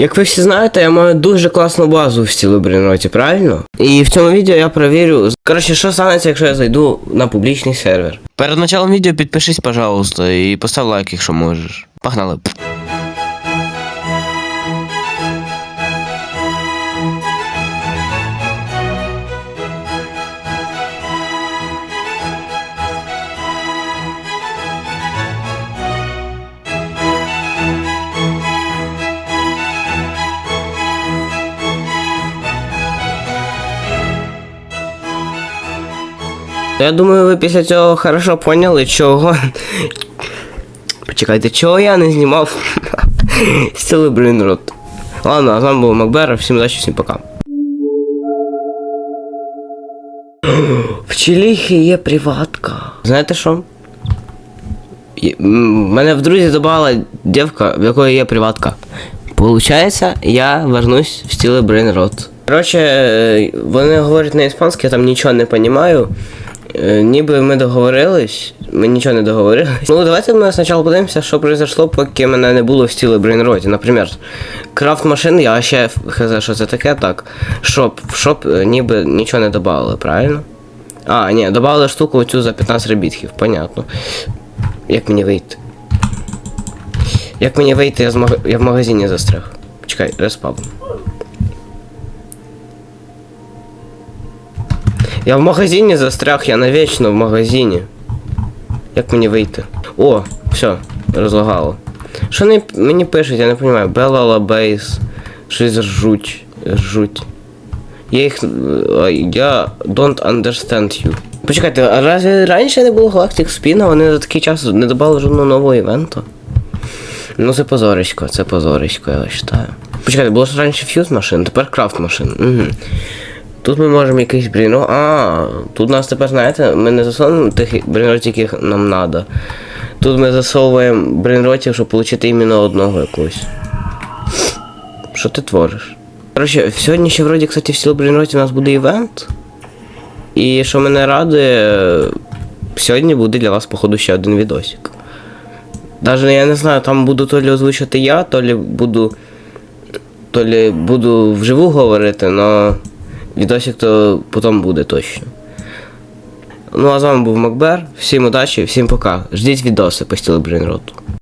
Як ви всі знаєте, я маю дуже класну базу в стілу Брінроті, правильно? І в цьому відео я перевірю. Коротше, що станеться, якщо я зайду на публічний сервер. Перед началом відео підпишись, пожалуйста, і постав лайк, якщо можеш. Погнали. Я думаю, ви після цього хорошо поняли, чого. Почекайте, чого я не знімав стіли Брінрот. Ладно, а з вами був Макбер, всім удачі, всім пока. В Чиліхі є приватка. Знаєте що? Мене в друзі додала дівка, в якої є приватка. Получається, я вернусь в стіле Брейнрот. Коротше, е, вони говорять на іспанській, я там нічого не розумію. Ніби ми договорились, ми нічого не договорились. Ну, давайте ми спочатку подивимося, що произошло, поки мене не було в стілі Брейнроті. Наприклад, крафт машин, я ще хз, що це таке, так. Шоп, шоп е, ніби нічого не додали, правильно? А, ні, додали штуку оцю за 15 ребітків, понятно. Як мені вийти? Як мені вийти, я, з я в магазині застряг. Почекай, респаун. Я в магазині застряг, я навічно в магазині. Як мені вийти? О, все, розлагало. Що не, мені пишуть, я не розумію. Белла Лабейс. Щось ржуть. Ржуть. Я їх. е, Я don't understand you. Почекайте, а разве раніше не було Galactic Spin, а вони за такий час не додали жодного нового івенту? Ну це позорисько, це позорисько, я вважаю. Почекайте, було ж раніше фьюз машин, тепер крафт машин. Угу. Тут ми можемо якийсь бріно. А, тут нас тепер, знаєте, ми не засовуємо тих брінротів, яких нам треба. Тут ми засовуємо брінротів, щоб отримати іменно одного якогось. Що ти твориш? Коротше, сьогодні ще вроді, кстати, в стіл брінроті у нас буде івент. І що мене радує, сьогодні буде для вас, походу, ще один відосик. Даже я не знаю, там буду то лі озвучувати я, то лі буду. То лі буду вживу говорити, но відосик то потім буде точно. Ну а з вами був Макбер. Всім удачі, всім пока. Ждіть відоси по стілу Брейнроту.